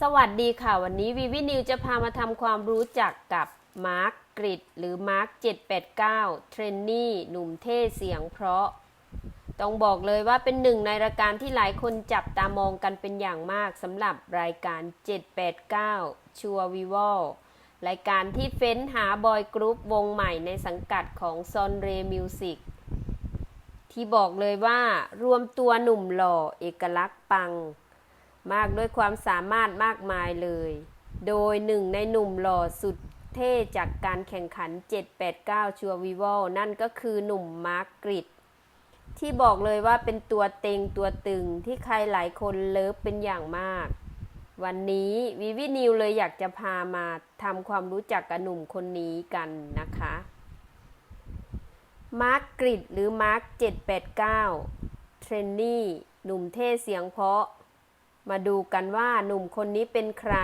สวัสดีค่ะ วันนี้วีวินิวจะพามาทำความรู้จักกับมาร์กกริดหรือมาร์ก789 เทรนนี่หนุ่มเท่เสียงเพราะ ต้องบอกเลยว่าเป็นหนึ่งในรายการที่หลายคนจับตามองกันเป็นอย่างมากสำหรับรายการ 789 ชัววิวอลรายการที่เฟ้นหาบอยกรุ๊ปวงใหม่ในสังกัดของซอนเรมิวสิกที่บอกเลยว่ารวมตัวหนุ่มหล่อเอกลักษณ์ปัง มากด้วยความสามารถมากมายเลย โดยหนึ่งในหนุ่มหล่อสุดเท่จากการแข่งขัน 789 ชัววิวอลนั่นก็คือหนุ่มมาร์กกริดที่บอกเลยว่าเป็นตัวเต็งตัวตึงที่ใครหลายคนเลิฟเป็นอย่างมาก วันนี้วิวินิวเลยอยากจะพามาทำความรู้จักกับหนุ่มคนนี้กันนะคะ มาร์กกริดหรือมาร์ก789 เทรนนี่ หนุ่มเท่เสียงเพาะ มาดูกันว่าหนุ่มคนนี้เป็นใคร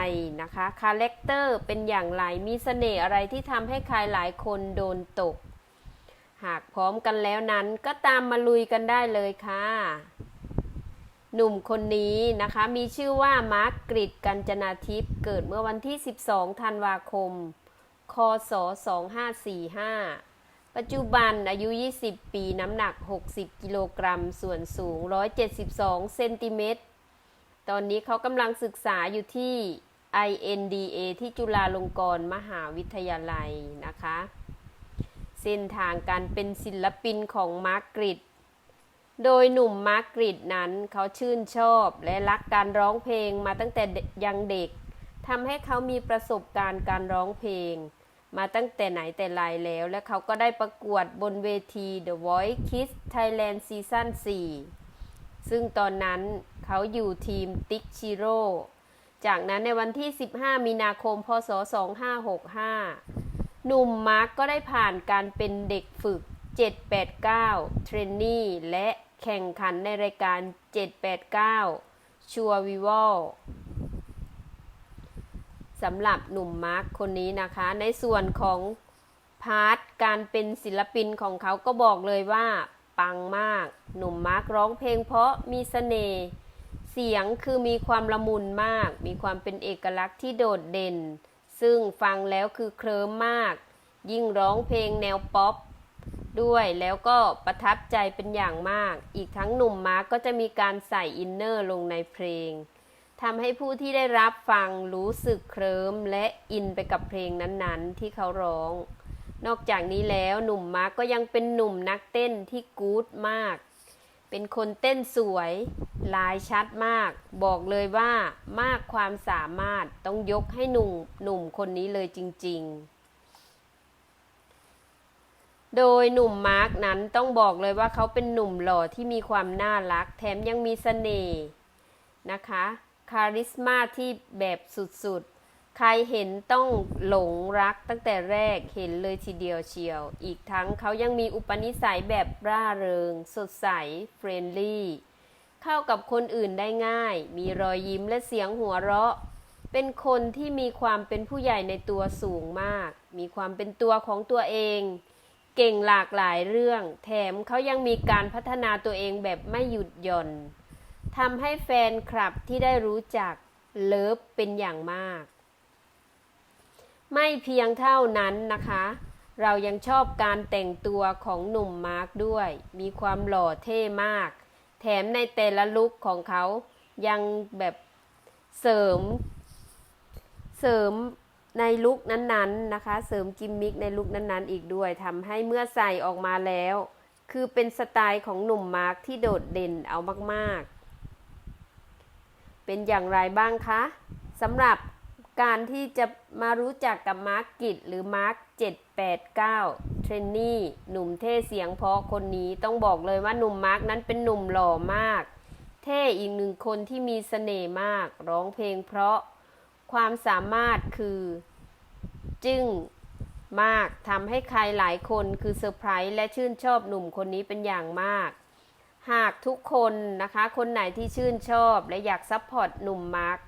นะคะคาแรคเตอร์เป็นอย่างไรมีเสน่ห์อะไรที่ทำให้ใครหลายคนโดนตก หากพร้อมกันแล้วนั้นก็ตามมาลุยกันได้เลยค่ะ หนุ่มคนนี้นะคะมีชื่อว่ามาร์กกริดกัญจนาทิพย์เกิดเมื่อวันที่ 12 ธันวาคม คศ 2545ปัจจุบันอายุ 20 ปี น้ำหนัก 60 กิโลกรัม ส่วนสูง 172 เซนติเมตร ตอนนี้เขากำลังศึกษาอยู่ที่ INDA ที่จุฬาลงกรณ์มหาวิทยาลัยนะคะ เส้นทางการเป็นศิลปินของมาร์กริดโดยหนุ่มมาร์กริดนั้นเขาชื่นชอบและรักการร้องเพลงมาตั้งแต่ยังเด็กทำให้เขามีประสบการณ์การร้องเพลง มาตั้งแต่ไหนแต่ไรแล้ว และเขาก็ได้ประกวดบนเวที The Voice Kids Thailand Season 4 ซึ่งตอนนั้นเขาอยู่ทีมติ๊กชิโร่ จากนั้นในวันที่ 15 มีนาคม พศ 2565 หนุ่มมาร์กก็ได้ผ่านการเป็นเด็กฝึก 789 เทรนนี่และแข่งขันในรายการ 789 ชัววิวอลสำหรับหนุ่มมาร์กคนนี้นะคะ ในส่วนของพาร์ทการเป็นศิลปินของเขาก็บอกเลยว่า ปังมาก หนุ่มมาร์กร้องเพลงเพราะมีเสน่ห์เสียงคือมีความละมุนมาก มีความเป็นเอกลักษณ์ที่โดดเด่น ซึ่งฟังแล้วคือเคลิ้มมาก ยิ่งร้องเพลงแนวป๊อปด้วยแล้วก็ประทับใจเป็นอย่างมาก อีกทั้งหนุ่มมาร์กก็จะมีการใส่อินเนอร์ลงในเพลงทำให้ผู้ที่ได้รับฟังรู้สึกเคลิ้มและอินไปกับเพลงนั้นๆ ที่เขาร้อง นอกจากนี้แล้วหนุ่มมาร์กก็ยังเป็นหนุ่มนักเต้นที่กู๊ดมาก เป็นคนเต้นสวย ลายชัดมาก บอกเลยว่ามากความสามารถต้องยกให้หนุ่มหนุ่มคนนี้เลยจริง ๆโดยหนุ่มมาร์กนั้นต้องบอกเลยว่าเขาเป็นหนุ่มหล่อที่มีความน่ารัก แถมยังมีเสน่ห์นะคะ คาริสมาที่แบบสุดๆ ใครเห็นต้องหลงรักตั้งแต่แรกเห็นเลยทีเดียวเชียว อีกทั้งเขายังมีอุปนิสัยแบบร่าเริง สดใสเฟรนลี่เข้ากับคนอื่นได้ง่าย มีรอยยิ้มและเสียงหัวเราะ เป็นคนที่มีความเป็นผู้ใหญ่ในตัวสูงมาก มีความเป็นตัวของตัวเอง เก่งหลากหลายเรื่อง แถมเขายังมีการพัฒนาตัวเองแบบไม่หยุดหย่อนทำให้แฟนคลับที่ได้รู้จักเลิฟเป็นอย่างมาก ไม่เพียงเท่านั้นนะคะ เรายังชอบการแต่งตัวของหนุ่มมาร์กด้วย มีความหล่อเท่มาก แถมในแต่ละลุคของเขายังแบบเสริม เสริมในลุคนั้นๆนะคะ เสริมกิมมิคในลุคนั้นๆ อีกด้วยทำให้เมื่อใส่ออกมาแล้ว คือเป็นสไตล์ของหนุ่มมาร์กที่โดดเด่นเอามากๆ เป็นอย่างไรบ้างคะสำหรับ การที่จะมารู้จักกับมาร์กกิจหรือมาร์ก789 เทรนนี่ หนุ่มเท่เสียงเพราะคนนี้ต้องบอกเลยว่าหนุ่มมาร์กนั้นเป็นหนุ่มหล่อมาก เท่อีกหนึ่งคนที่มีเสน่ห์มาก ร้องเพลงเพราะความสามารถคือ จึ้งมากทำให้ใครหลายคนคือเซอร์ไพรส์และชื่นชอบหนุ่มคนนี้เป็นอย่างมาก หากทุกคนนะคะ คนไหนที่ชื่นชอบและอยากซัพพอร์ตหนุ่มมาร์ก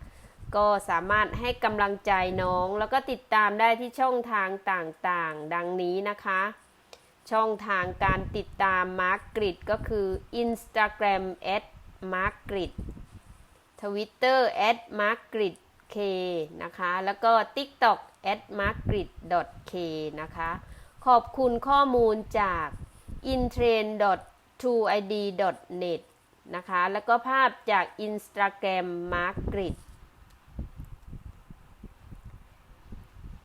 ก็สามารถให้กำลังใจน้อง แล้วก็ติดตามได้ที่ช่องทางต่างๆ ดังนี้นะคะ ช่องทางการติดตามมาร์กริดก็คือ Instagram at m a r k r i d Twitter at m a r k r i d k นะคะ แล้วก็ tiktok at margrit k นะคะ ขอบคุณข้อมูลจาก intrain trueid net นะคะ แล้วก็ภาพจาก Instagram margrit